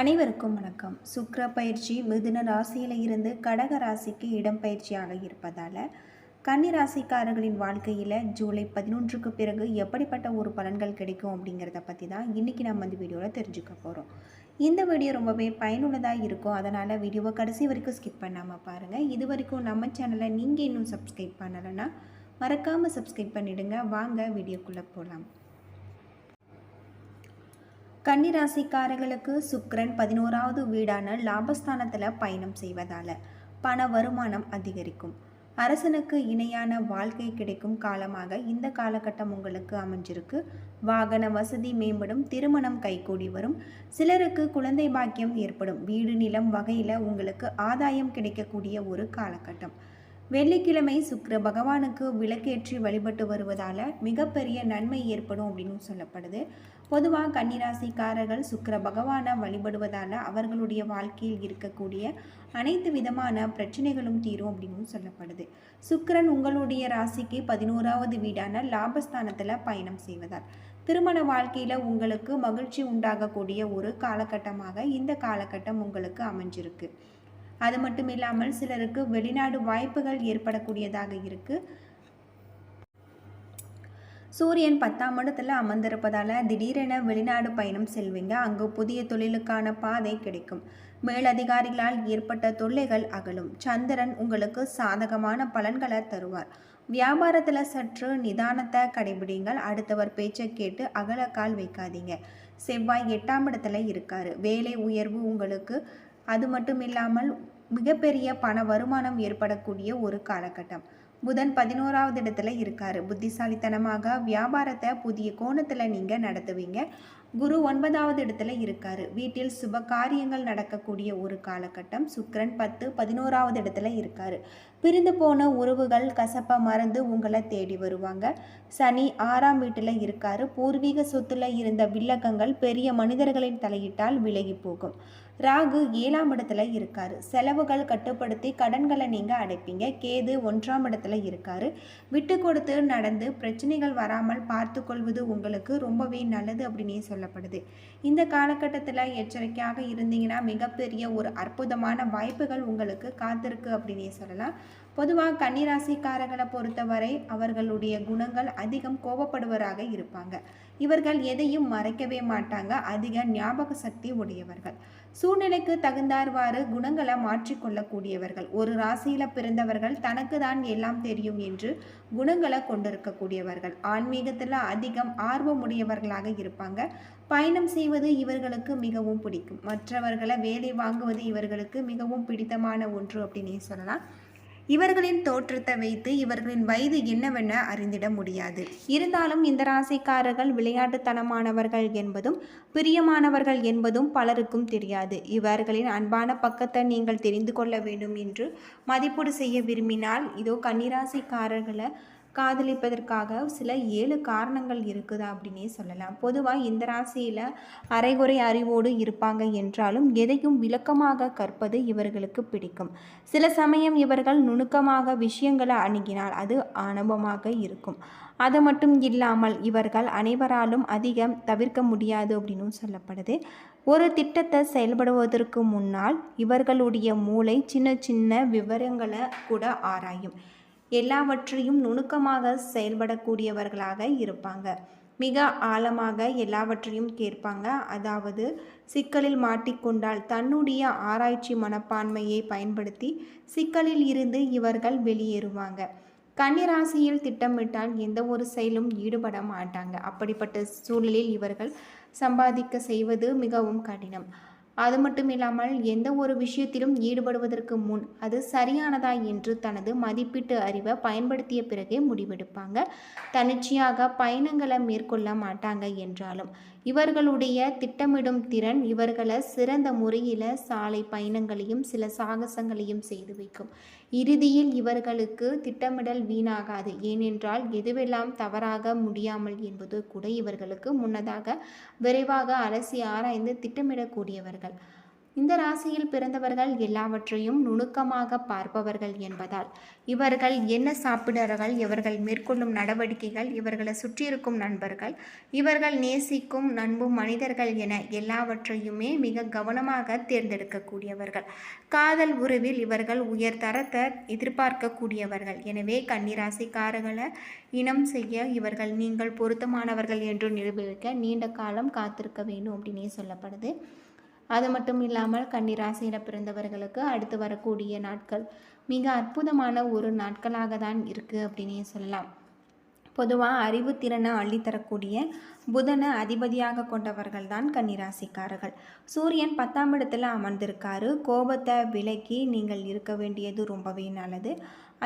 அனைவருக்கும் வணக்கம். சுக்கர பயிற்சி மிதுன ராசியில் இருந்து கடக ராசிக்கு இடம்பெயர்ச்சியாக இருப்பதால் கன்னி ராசிக்காரர்களின் வாழ்க்கையில் ஜூலை பதினொன்றுக்கு பிறகு எப்படிப்பட்ட ஒரு பலன்கள் கிடைக்கும் அப்படிங்கிறத பற்றி தான் இன்றைக்கி நம்ம இந்த வீடியோவில் தெரிஞ்சுக்க போகிறோம் இந்த வீடியோ ரொம்பவே பயனுள்ளதாக இருக்கும். அதனால் வீடியோவை கடைசி வரைக்கும் ஸ்கிப் பண்ணாமல் பாருங்கள் இது வரைக்கும் நம்ம சேனலை நீங்கள் இன்னும் சப்ஸ்கிரைப் பண்ணலைன்னா மறக்காமல் சப்ஸ்கிரைப் பண்ணிவிடுங்க வாங்க வீடியோக்குள்ளே போகலாம் கன்னிராசிக்காரர்களுக்கு சுக்ரன் பதினோராவது வீடான லாபஸ்தானத்தில் பயணம் செய்வதால் பண வருமானம் அதிகரிக்கும். அரசனுக்கு இணையான வாழ்க்கை கிடைக்கும் காலமாக இந்த காலகட்டம் உங்களுக்கு அமைஞ்சிருக்கு. வாகன வசதி மேம்படும் திருமணம் கைகூடி வரும் சிலருக்கு குழந்தை பாக்கியம் ஏற்படும். வீடு நிலம் வகையில் உங்களுக்கு ஆதாயம் கிடைக்கக்கூடிய ஒரு காலகட்டம். வெள்ளிக்கிழமை சுக்கர பகவானுக்கு விளக்கேற்றி வழிபட்டு வருவதால் மிகப்பெரிய நன்மை ஏற்படும் அப்படின்னு சொல்லப்படுது. பொதுவாக கன்னிராசிக்காரர்கள் சுக்கர பகவானை வழிபடுவதால் அவர்களுடைய வாழ்க்கையில் இருக்கக்கூடிய அனைத்து விதமான பிரச்சனைகளும் தீரும் அப்படின்னு சொல்லப்படுது. சுக்கிரன் உங்களுடைய ராசிக்கு பதினோராவது வீடான லாபஸ்தானத்தில் பயணம் செய்வதால் திருமண வாழ்க்கையில் உங்களுக்கு மகிழ்ச்சி உண்டாகக்கூடிய ஒரு காலகட்டமாக இந்த காலகட்டம் உங்களுக்கு அமைஞ்சிருக்கு. அது மட்டும் இல்லாமல் சிலருக்கு வெளிநாடு வாய்ப்புகள் ஏற்படக்கூடியதாக இருக்கு. சூரியன் பத்தாம் இடத்துல அமர்ந்திருப்பதால் திடீரென வெளிநாடு பயணம் செல்வீங்க. அங்கு புதிய தொழிலுக்கான பாதை கிடைக்கும். மேலதிகாரிகளால் ஏற்பட்ட தொல்லைகள் அகலும். சந்திரன் உங்களுக்கு சாதகமான பலன்களை தருவார். வியாபாரத்தில் சற்று நிதானத்தை கடைபிடிங்கள். அடுத்தவர் பேச்சை கேட்டு அகலக்கால் வைக்காதீங்க. செவ்வாய் எட்டாம் இடத்துல இருக்காரு. வேலை உயர்வு உங்களுக்கு அது மட்டும் இல்லாமல் மிகப்பெரிய பண வருமானம் ஏற்படக்கூடிய ஒரு காலகட்டம். புதன் பதினோராவது இடத்துல இருக்காரு. புத்திசாலித்தனமாக வியாபாரத்தை புதிய கோணத்தில் நீங்கள் நடத்துவீங்க. குரு ஒன்பதாவது இடத்துல இருக்காரு. வீட்டில் சுப காரியங்கள் நடக்கக்கூடிய ஒரு காலகட்டம் சுக்கரன் பத்து பதினோராவது இடத்துல இருக்காரு. பிரிந்து போன உறவுகள் கசப்பை மறந்து உங்களை தேடி வருவாங்க. சனி ஆறாம் வீட்டில் இருக்காரு. பூர்வீக சொத்துல இருந்த வில்லகங்கள் பெரிய மனிதர்களின் தலையிட்டால் விலகி போகும். ராகு ஏழாம் இடத்துல இருக்காரு. செலவுகள் கட்டுப்படுத்தி கடன்களை நீங்கள் அடைப்பீங்க. கேது ஒன்றாம் இடத்துல இருக்காரு. விட்டு கொடுத்து நடந்து பிரச்சனைகள் வராமல் பார்த்து கொள்வது உங்களுக்கு ரொம்பவே நல்லது அப்படின்னே சொல்லப்படுது இந்த காலகட்டத்தில் எச்சரிக்கையாக இருந்தீங்கன்னா மிகப்பெரிய ஒரு அற்புதமான வாய்ப்புகள் உங்களுக்கு காத்திருக்கு அப்படின்னே சொல்லலாம். பொதுவாக கன்னிராசிக்காரர்களை பொறுத்தவரை அவர்களுடைய குணங்கள் அதிகம் கோபப்படுவராக இருப்பாங்க. இவர்கள் எதையும் மறைக்கவே மாட்டாங்க. அதிக ஞாபக சக்தி உடையவர்கள். சூழ்நிலைக்கு தகுந்தார்வாறு குணங்களை மாற்றிக்கொள்ளக்கூடியவர்கள். ஒரு ராசியில் பிறந்தவர்கள் தனக்கு தான் எல்லாம் தெரியும் என்று குணங்களை கொண்டிருக்கக்கூடியவர்கள். ஆன்மீகத்தில் அதிகம் ஆர்வமுடையவர்களாக இருப்பாங்க. பயணம் செய்வது இவர்களுக்கு மிகவும் பிடிக்கும். மற்றவர்களை வேலை வாங்குவது இவர்களுக்கு மிகவும் பிடித்தமான ஒன்று அப்படின்னே சொல்லலாம். இவர்களின் தோற்றத்தை வைத்து இவர்களின் வயது என்னவென அறிந்திட முடியாது. இருந்தாலும் இந்த ராசிக்காரர்கள் விளையாட்டுத்தனமானவர்கள் என்பதும் பிரியமானவர்கள் என்பதும் பலருக்கும் தெரியாது. இவர்களின் அன்பான பக்கத்தை நீங்கள் தெரிந்து கொள்ள வேண்டும் என்று மதிப்பீடு செய்ய விரும்பினால் இதோ கன்னிராசிக்காரர்களை காதலிப்பதற்காக சில ஏழு காரணங்கள் இருக்குதா அப்படின்னே சொல்லலாம். பொதுவாக இந்த ராசியில் அரைகுறை அறிவோடு இருப்பாங்க என்றாலும் எதையும் விளக்கமாக கற்பது இவர்களுக்கு பிடிக்கும். சில சமயம் இவர்கள் நுணுக்கமாக விஷயங்களை அணுகினால் அது ஆணவமாக இருக்கும். அது மட்டும் இல்லாமல் இவர்கள் அனைவராலும் அதிகம் தவிர்க்க முடியாது அப்படின்னும் சொல்லப்படுது. ஒரு திட்டத்தை செயல்படுவதற்கு முன்னால் இவர்களுடைய மூளை சின்ன சின்ன விவரங்களை கூட ஆராயும். எல்லாவற்றையும் நுணுக்கமாக செயல்படக்கூடியவர்களாக இருப்பாங்க. மிக ஆழமாக எல்லாவற்றையும் கேட்பாங்க. அதாவது சிக்கலில் மாட்டிக்கொண்டால் தன்னுடைய ஆராய்ச்சி மனப்பான்மையை பயன்படுத்தி சிக்கலில் இருந்து இவர்கள் வெளியேறுவாங்க. கன்னிராசியில் திட்டமிட்டால் எந்த ஒரு செயலும் ஈடுபட மாட்டாங்க. அப்படிப்பட்ட சூழலில் இவர்கள் சம்பாதிக்க செய்வது மிகவும் கடினம். அது மட்டும் இல்லாமல் எந்த ஒரு விஷயத்திலும் ஈடுபடுவதற்கு முன் அது சரியானதா என்று தனது மதிப்பீட்டு அறிவை பயன்படுத்திய பிறகே முடிவெடுப்பாங்க. தனிச்சையாக பயணங்களை மேற்கொள்ள மாட்டாங்க என்றாலும் இவர்களுடைய திட்டமிடும் திறன் இவர்களை சிறந்த முறையில் சாலை பயணங்களையும் சில சாகசங்களையும் செய்து வைக்கும். இறுதியில் இவர்களுக்கு திட்டமிடல் வீணாகாது. ஏனென்றால் எதுவெல்லாம் தவறாக முடியாமல் என்பது கூட இவர்களுக்கு முன்னதாக விரைவாக அலசி ஆராய்ந்து திட்டமிடக்கூடியவர்கள். இந்த ராசியில் பிறந்தவர்கள் எல்லாவற்றையும் நுணுக்கமாக பார்ப்பவர்கள் என்பதால் இவர்கள் என்ன சாப்பிடுறார்கள் இவர்கள் மேற்கொள்ளும் நடவடிக்கைகள் இவர்களை சுற்றியிருக்கும் நண்பர்கள் இவர்கள் நேசிக்கும் நண்பும் மனிதர்கள் என எல்லாவற்றையுமே மிக கவனமாக தேர்ந்தெடுக்கக்கூடியவர்கள். காதல் உறவில் இவர்கள் உயர் தரத்தை எதிர்பார்க்கக்கூடியவர்கள். எனவே கன்னிராசிக்காரர்களை இனம் செய்ய இவர்கள் நீங்கள் பொருத்தமானவர்கள் என்று நிரூபிக்க நீண்ட காலம் காத்திருக்க வேண்டும் அப்படின்னே சொல்லப்படுது. அது மட்டும் இல்லாமல் கன்னிராசியில் பிறந்தவர்களுக்கு அடுத்து வரக்கூடிய நாட்கள் மிக அற்புதமான ஒரு நாட்களாக தான் இருக்குது அப்படின்னே சொல்லலாம். பொதுவாக அறிவுத்திறனை அள்ளித்தரக்கூடிய புதனை அதிபதியாக கொண்டவர்கள் தான் கன்னிராசிக்காரர்கள். சூரியன் பத்தாம் இடத்துல அமர்ந்திருக்காரு. கோபத்தை விலக்கி நீங்கள் இருக்க வேண்டியது ரொம்பவே நல்லது.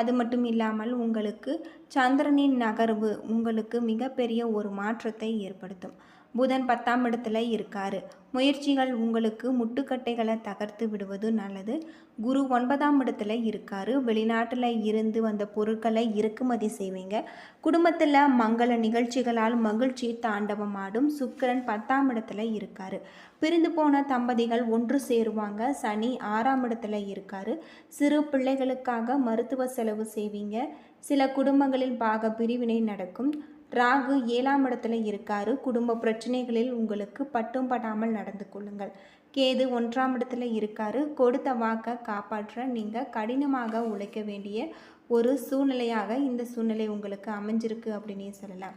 அது மட்டும் இல்லாமல் உங்களுக்கு சந்திரனின் நகர்வு உங்களுக்கு மிகப்பெரிய ஒரு மாற்றத்தை ஏற்படுத்தும். புதன் பத்தாம் இடத்துல இருக்கார். முயற்சிகள் உங்களுக்கு முட்டுக்கட்டைகளை தகர்த்து விடுவது நல்லது. குரு ஒன்பதாம் இடத்துல இருக்காரு. வெளிநாட்டில் இருந்து வந்த பொருட்களை இறக்குமதி செய்வீங்க. குடும்பத்தில் மங்கள நிகழ்ச்சிகளால் மகிழ்ச்சி தாண்டவமாடும் சுக்கிரன் பத்தாம் இடத்துல இருக்காரு. பிரிந்து போன தம்பதிகள் ஒன்று சேருவாங்க. சனி ஆறாம் இடத்துல இருக்காரு. சிறு பிள்ளைகளுக்காக மருத்துவ செலவு செய்வீங்க. சில குடும்பங்களில் பாக பிரிவினை நடக்கும். ராகு ஏழாம் இடத்துல இருக்காரு. குடும்ப பிரச்சனைகளில் உங்களுக்கு பட்டும் படாமல் நடந்து கொள்ளுங்கள். கேது ஒன்றாம் இடத்துல இருக்காரு. கொடுத்த வாக்கை காப்பாற்ற நீங்கள் கடினமாக உழைக்க வேண்டிய ஒரு சூழ்நிலையாக இந்த சூழ்நிலை உங்களுக்கு அமைஞ்சிருக்கு அப்படின்னே சொல்லலாம்.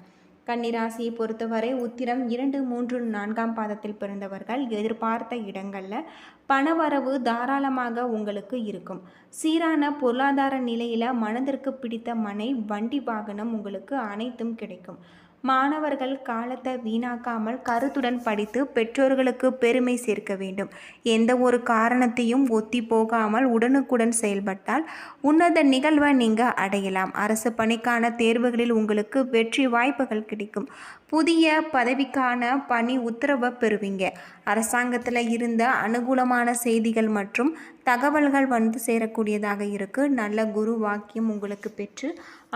கன்னிராசியை பொறுத்தவரை உத்திரம் இரண்டு மூன்று நான்காம் பாதத்தில் பிறந்தவர்கள். எதிர்பார்த்த இடங்களில் பணவரவு தாராளமாக உங்களுக்கு இருக்கும். சீரான பொருளாதார நிலையில் மனதிற்கு பிடித்த மனை வண்டி வாகனம் உங்களுக்கு அனைத்தும் கிடைக்கும். மாணவர்கள் காலத்தை வீணாக்காமல் கருத்துடன் படித்து பெற்றோர்களுக்கு பெருமை சேர்க்க வேண்டும். எந்த ஒரு காரணத்தையும் ஒத்தி போகாமல் உடனுக்குடன் செயல்பட்டால் உன்னத நிகழ்வை நீங்கள் அடையலாம். அரசு பணிக்கான தேர்வுகளில் உங்களுக்கு வெற்றி வாய்ப்புகள் கிடைக்கும். புதிய பதவிக்கான பணி உத்தரவை பெறுவீங்க. அரசாங்கத்தில் இருந்த அனுகூலமான செய்திகள் மற்றும் தகவல்கள் வந்து சேரக்கூடியதாக இருக்குது நல்ல குரு வாக்கியம் உங்களுக்கு பெற்று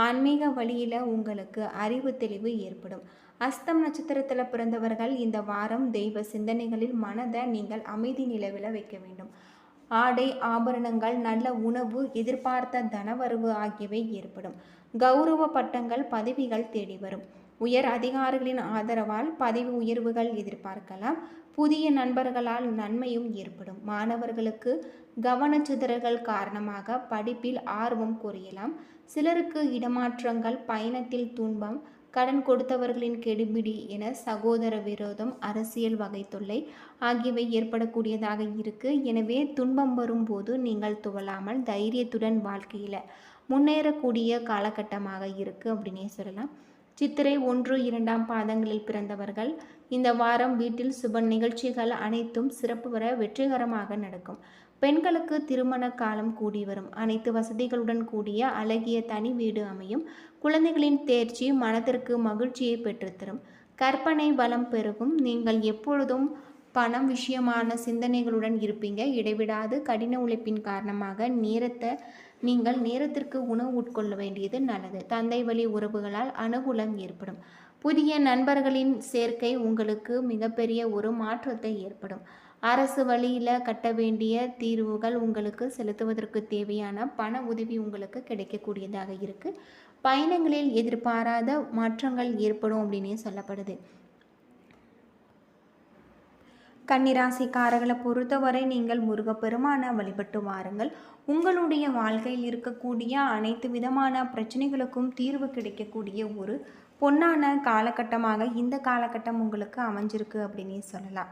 ஆன்மீக வழியில் உங்களுக்கு அறிவு தெளிவு ஏற்படும். அஸ்தம் நட்சத்திரத்தில் பிறந்தவர்கள் இந்த வாரம் தெய்வ சிந்தனைகளில் மனதை நீங்கள் அமைதி நிலவில் வைக்க வேண்டும். ஆடை ஆபரணங்கள் நல்ல உணவு எதிர்பார்த்த தனவரவு ஆகியவை ஏற்படும். கௌரவ பட்டங்கள் பதவிகள் தேடி வரும். உயர் அதிகாரிகளின் ஆதரவால் பதவி உயர்வுகள் எதிர்பார்க்கலாம். புதிய நண்பர்களால் நன்மையும் ஏற்படும். மாணவர்களுக்கு கவனச்சிதறல்கள் காரணமாக படிப்பில் ஆர்வம் குறையலாம். சிலருக்கு இடமாற்றங்கள் பயணத்தில் துன்பம் கடன் கொடுத்தவர்களின் கெடுபிடி என சகோதர விரோதம் அரசியல் வகை தொல்லை ஆகியவை ஏற்படக்கூடியதாக இருக்கு. எனவே துன்பம் வரும்போது நீங்கள் துவலாமல் தைரியத்துடன் வாழ்க்கையில் முன்னேறக்கூடிய காலகட்டமாக இருக்குது அப்படின்னே சொல்லலாம். சித்திரை ஒன்று இரண்டாம் பாதங்களில் பிறந்தவர்கள். இந்த வாரம் வீட்டில் சுப நிகழ்ச்சிகள் அனைத்தும் சிறப்பு வர வெற்றிகரமாக நடக்கும். பெண்களுக்கு திருமண காலம் கூடி வரும். அனைத்து வசதிகளுடன் கூடிய அழகிய தனி வீடு அமையும். குழந்தைகளின் தேர்ச்சி மனதிற்கு மகிழ்ச்சியை பெற்றுத்தரும். கற்பனை பலம் பெருகும். நீங்கள் எப்பொழுதும் பணம் விஷயமான சிந்தனைகளுடன் இருப்பீங்க. இடைவிடாது கடின உழைப்பின் காரணமாக நேரத்தை நீங்கள் நேரத்திற்கு உணவு உட்கொள்ள வேண்டியது நல்லது. தந்தை வழி உறவுகளால் அனுகூலம் ஏற்படும். புதிய நண்பர்களின் சேர்க்கை உங்களுக்கு மிகப்பெரிய ஒரு மாற்றத்தை ஏற்படும். அரசு வழியில் கட்ட வேண்டிய தீர்வுகள் உங்களுக்கு செலுத்துவதற்கு தேவையான பண உதவி உங்களுக்கு கிடைக்கக்கூடியதாக இருக்குது பயணங்களில் எதிர்பாராத மாற்றங்கள் ஏற்படும் அப்படின்னே சொல்லப்படுது. கன்னிராசிக்காரர்களை பொறுத்தவரை நீங்கள் முருகப்பெருமானை வழிபட்டு வாருங்கள். உங்களுடைய வாழ்க்கையில் இருக்கக்கூடிய அனைத்து விதமான பிரச்சனைகளுக்கும் தீர்வு கிடைக்கக்கூடிய ஒரு பொன்னான காலகட்டமாக இந்த காலகட்டம் உங்களுக்கு அமைஞ்சிருக்கு அப்படின்னு சொல்லலாம்.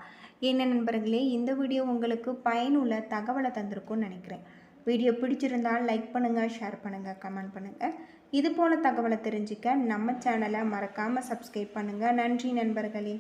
என்ன நண்பர்களே இந்த வீடியோ உங்களுக்கு பயனுள்ள தகவலை தந்திருக்கும்னு நினைக்கிறேன். வீடியோ பிடிச்சிருந்தால் லைக் பண்ணுங்கள் ஷேர் பண்ணுங்கள் கமெண்ட் பண்ணுங்கள் இது போல் தகவலை தெரிஞ்சுக்க நம்ம சேனலை மறக்காமல் சப்ஸ்கிரைப் பண்ணுங்கள் நன்றி நண்பர்களே.